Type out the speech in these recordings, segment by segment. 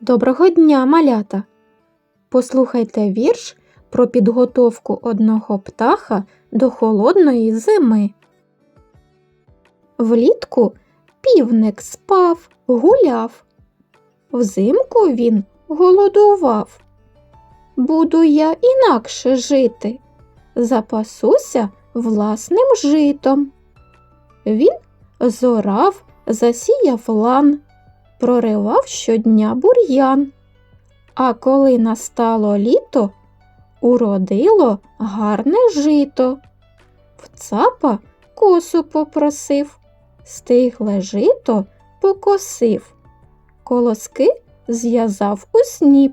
Доброго дня, малята! Послухайте вірш про підготовку одного птаха до холодної зими. Влітку півник спав, гуляв. Взимку він голодував. Буду я інакше жити, запасуся власним житом. Він зорав, засіяв лан проривав щодня бур'ян. А коли настало літо, уродило гарне жито. В цапа косу попросив, стигле жито покосив, колоски зв'язав у сніп,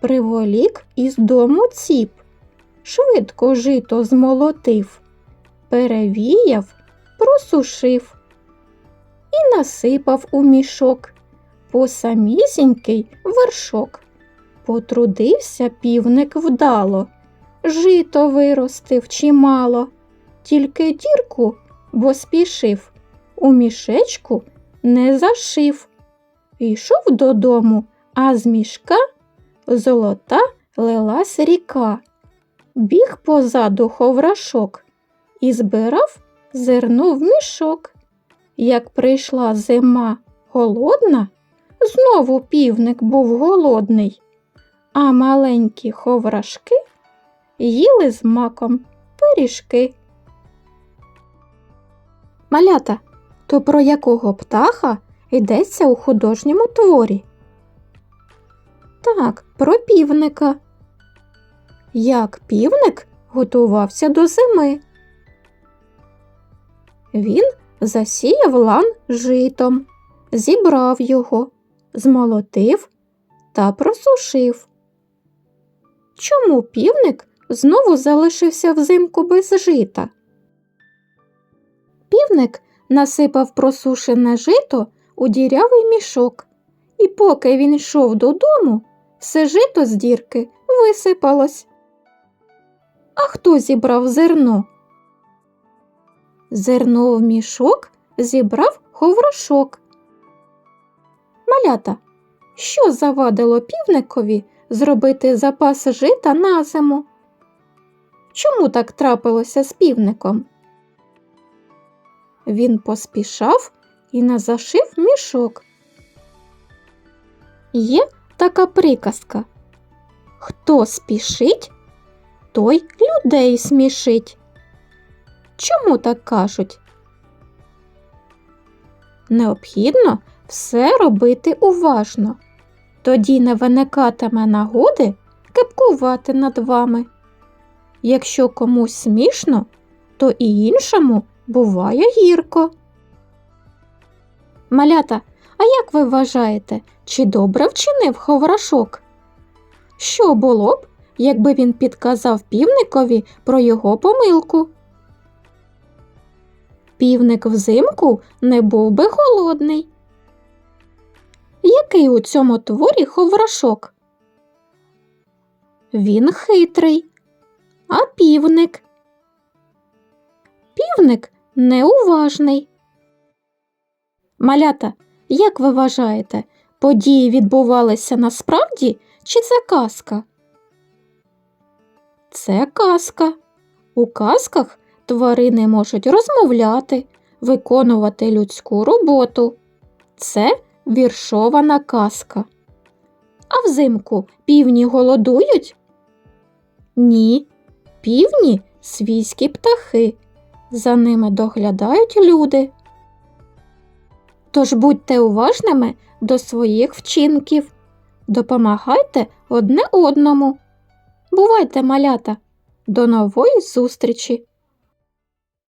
приволік із дому ціп, швидко жито змолотив, перевіяв, просушив і насипав у мішок по самісінький вершок. Потрудився півник вдало, жито виростив чимало, тільки дірку, бо спішив, у мішечку не зашив. Йшов додому, а з мішка золота лилась ріка. Біг позаду ховрашок і збирав зерно в мішок. Як прийшла зима холодна, знову півник був голодний, а маленькі ховрашки їли з маком пиріжки. Малята, то про якого птаха йдеться у художньому творі? Так, про півника. Як півник готувався до зими? Він засіяв лан житом, зібрав його, змолотив та просушив. Чому півник знову залишився взимку без жита? Півник насипав просушене жито у дірявий мішок, і поки він йшов додому, все жито з дірки висипалось. А хто зібрав зерно? Зерно в мішок зібрав ховрашок. Малята, що завадило півникові зробити запас жита на зиму? Чому так трапилося з півником? Він поспішав і не зашив мішок. Є така приказка. Хто спішить, той людей смішить. Чому так кажуть? Необхідно все робити уважно, тоді не виникатиме нагоди кепкувати над вами. Якщо комусь смішно, то і іншому буває гірко. Малята, а як ви вважаєте, чи добре вчинив ховрашок? Що було б, якби він підказав півникові про його помилку? Півник взимку не був би голодний. Який у цьому творі ховрашок? Він хитрий, а півник. Півник неуважний. Малята, як ви вважаєте, події відбувалися насправді чи це казка? Це казка. У казках тварини можуть розмовляти, виконувати людську роботу. Це віршована казка. А взимку півні голодують? Ні, півні свійські птахи. За ними доглядають люди. Тож будьте уважними до своїх вчинків, допомагайте одне одному. Бувайте, малята, до нової зустрічі!